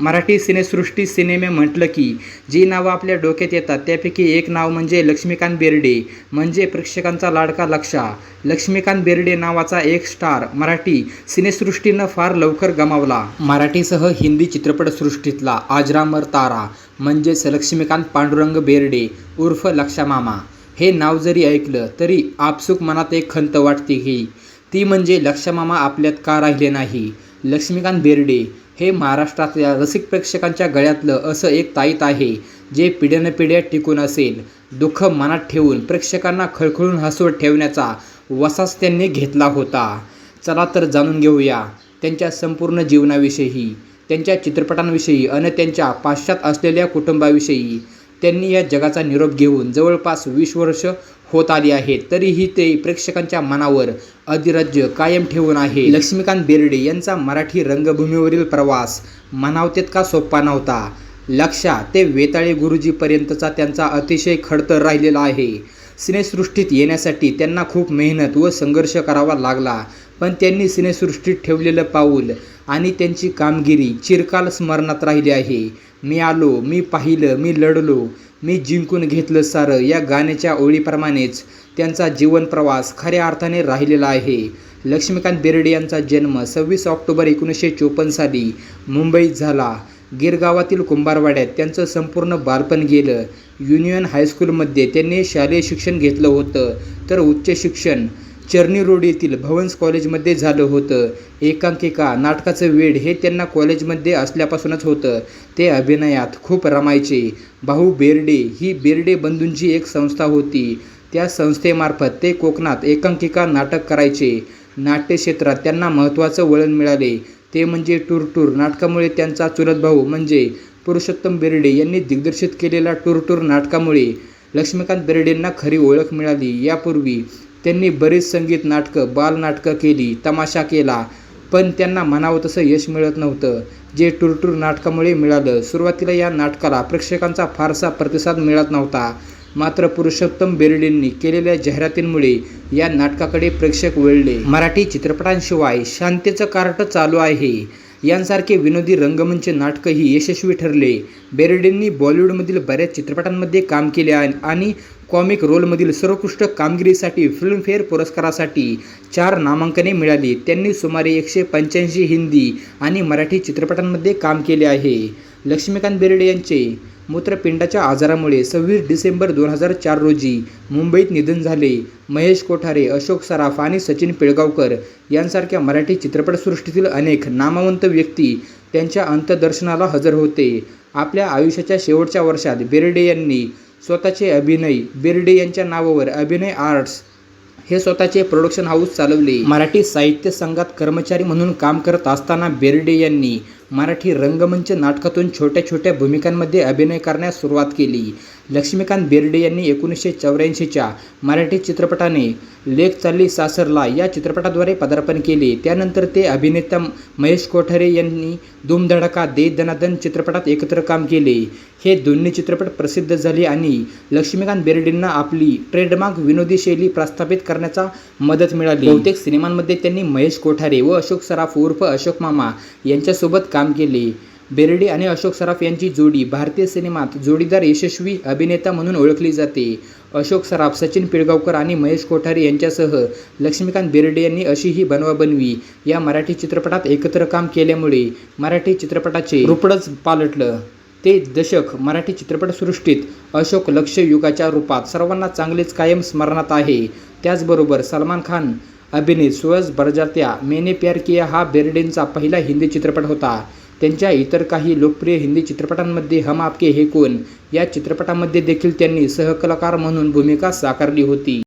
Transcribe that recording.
मराठी सिनेसृष्टी सिनेमे म्हटलं की जी नावं आपल्या डोक्यात येतात त्यापैकी एक नाव म्हणजे लक्ष्मीकांत बेर्डे. म्हणजे प्रेक्षकांचा लाडका लक्षा. लक्ष्मीकांत बेर्डे नावाचा एक स्टार मराठी सिनेसृष्टीनं फार लवकर गमावला. मराठीसह हिंदी चित्रपटसृष्टीतला आजरामर तारा म्हणजेच लक्ष्मीकांत पांडुरंग बेर्डे उर्फ लक्षामामा हे नाव जरी ऐकलं तरी आपसुक मनात एक खंत वाटते की ती म्हणजे लक्षमामा आपल्यात का राहिले नाही? लक्ष्मीकांत बेर्डे हे महाराष्ट्रातल्या रसिक प्रेक्षकांच्या गळ्यातलं असं एक ताईत आहे जे पिढ्यानपिढ्या टिकून असेल. दुःख मनात ठेवून प्रेक्षकांना खळखळून हसवत ठेवण्याचा वसाच त्यांनी घेतला होता. चला तर जाणून घेऊया त्यांच्या संपूर्ण जीवनाविषयी त्यांच्या चित्रपटांविषयी आणि त्यांच्या पाश्चात असलेल्या कुटुंबाविषयी. त्यांनी या जगाचा निरोप घेऊन जवळपास वीस वर्ष होत आली आहेत. तरीही ते प्रेक्षकांच्या मनावर अधिराज्य कायम ठेवून आहे. लक्ष्मीकांत बेर्डे यांचा मराठी रंगभूमीवरील प्रवास म्हणाव तितका सोपा नव्हता. लक्षा ते वेताळे गुरुजीपर्यंतचा त्यांचा अतिशय खडतर राहिलेला आहे. सिनेसृष्टीत येण्यासाठी त्यांना खूप मेहनत व संघर्ष करावा लागला. पण त्यांनी सिनेसृष्टीत ठेवलेलं पाऊल आणि त्यांची कामगिरी चिरकाल स्मरणात राहिली आहे. मी आलो मी पाहिलं मी लढलो मी जिंकून घेतलं सारं या गाण्याच्या ओळीप्रमाणेच त्यांचा जीवनप्रवास खऱ्या अर्थाने राहिलेला आहे. लक्ष्मीकांत बेर्डे यांचा जन्म सव्वीस ऑक्टोबर एकोणीसशे चोपन्न साली मुंबईत झाला. गिरगावातील कुंभारवाड्यात त्यांचं संपूर्ण बालपण गेलं. युनियन हायस्कूलमध्ये त्यांनी शालेय शिक्षण घेतलं होतं. तर उच्च शिक्षण चर्नी रोड येथील भवन्स कॉलेजमध्ये झालं होतं. एकांकिका नाटकाचं वेड हे त्यांना कॉलेजमध्ये असल्यापासूनच होतं. ते अभिनयात खूप रमायचे. भाऊ बेर्डे ही बेर्डे बंधूंची एक संस्था होती. त्या संस्थेमार्फत ते कोकणात एकांकिका नाटक करायचे. नाट्यक्षेत्रात त्यांना महत्त्वाचं वळण मिळाले. ते म्हणजे टूर टूर. नाटकामुळे त्यांचा चुलत भाऊ म्हणजे पुरुषोत्तम बेर्डे यांनी दिग्दर्शित केलेल्या टूर टूर नाटकामुळे लक्ष्मीकांत बेर्डेंना खरी ओळख मिळाली. यापूर्वी त्यांनी बरीच संगीत नाटकं बालनाटकं केली तमाशा केला. पण त्यांना म्हणावं तसं यश मिळत नव्हतं. जे टुरटूर नाटकामुळे मिळालं सुरुवातीला या नाटकाला प्रेक्षकांचा फारसा प्रतिसाद मिळत नव्हता. मात्र पुरुषोत्तम बेर्डेंनी केलेल्या जाहिरातींमुळे या नाटकाकडे प्रेक्षक वळले. मराठी चित्रपटांशिवाय शांतीचं कार्ट चालू आहे. यांसारखे विनोदी रंगमंच नाटकही यशस्वी ठरले. बेर्डेंनी बॉलिवूडमधील बऱ्याच चित्रपटांमध्ये काम केले आहे आणि कॉमिक रोलमधील सर्वोत्कृष्ट कामगिरीसाठी फिल्मफेअर पुरस्कारासाठी चार नामांकने मिळाली. त्यांनी सुमारे एकशे पंच्याऐंशी हिंदी आणि मराठी चित्रपटांमध्ये काम केले आहे. लक्ष्मीकांत बेर्डे यांचे मूत्रपिंडाच्या आजारामुळे सव्वीस डिसेंबर दोन हजार चार रोजी मुंबईत निधन झाले. महेश कोठारे अशोक सराफ आणि सचिन पिळगावकर यांसारख्या मराठी चित्रपटसृष्टीतील अनेक नामवंत व्यक्ती त्यांच्या अंतदर्शनाला हजर होते. आपल्या आयुष्याच्या शेवटच्या वर्षात बेर्डे यांनी स्वतःचे अभिनय बिर्डे यांच्या नावावर अभिनय आर्ट्स हे स्वतःचे प्रोडक्शन हाऊस चालवले. मराठी साहित्य संघात कर्मचारी म्हणून काम करत असताना बेर्डे यांनी मराठी रंगमंच नाटकातून छोट्या छोट्या भूमिकांमध्ये अभिनय करण्यास सुरुवात केली. लक्ष्मीकांत बेर्डे यांनी एकोणीसशे चौऱ्याऐंशीच्या मराठी चित्रपटाने लेख चालली सासरला या चित्रपटाद्वारे पदार्पण केले. त्यानंतर ते अभिनेता महेश कोठारे यांनी धूमधडाका दे दनादन चित्रपटात एकत्र काम केले. हे दोन्ही चित्रपट प्रसिद्ध झाले आणि लक्ष्मीकांत बेर्डेंना आपली ट्रेडमार्क विनोदी शैली प्रस्थापित करण्याचा मदत मिळाली. बहुतेक सिनेमांमध्ये त्यांनी महेश कोठारे व अशोक सराफ उर्फ अशोक मामा यांच्यासोबत काम केले. बेर्डे आणि अशोक सराफ यांची जोडी भारतीय सिनेमात जोडीदार यशस्वी अभिनेता म्हणून ओळखली जाते. अशोक सराफ सचिन पिळगावकर आणि महेश कोठारे यांच्यासह लक्ष्मीकांत बेर्डे यांनी अशी ही बनवाबनवी या मराठी चित्रपटात एकत्र काम केल्यामुळे मराठी चित्रपटाचे रुपडच पालटलं. ते दशक मराठी चित्रपटसृष्टीत अशोक लक्ष युगाच्या रूपात सर्वांना चांगलेच कायम स्मरणात आहे. त्याचबरोबर सलमान खान अभिनीत सुरज बरजात्या मेने प्यार किया हा बेर्डेनचा पहिला हिंदी चित्रपट होता. त्यांच्या इतर काही लोकप्रिय हिंदी चित्रपटांमध्ये हम आपके हे कोण या चित्रपटामध्ये देखील त्यांनी सहकलाकार म्हणून भूमिका साकारली होती.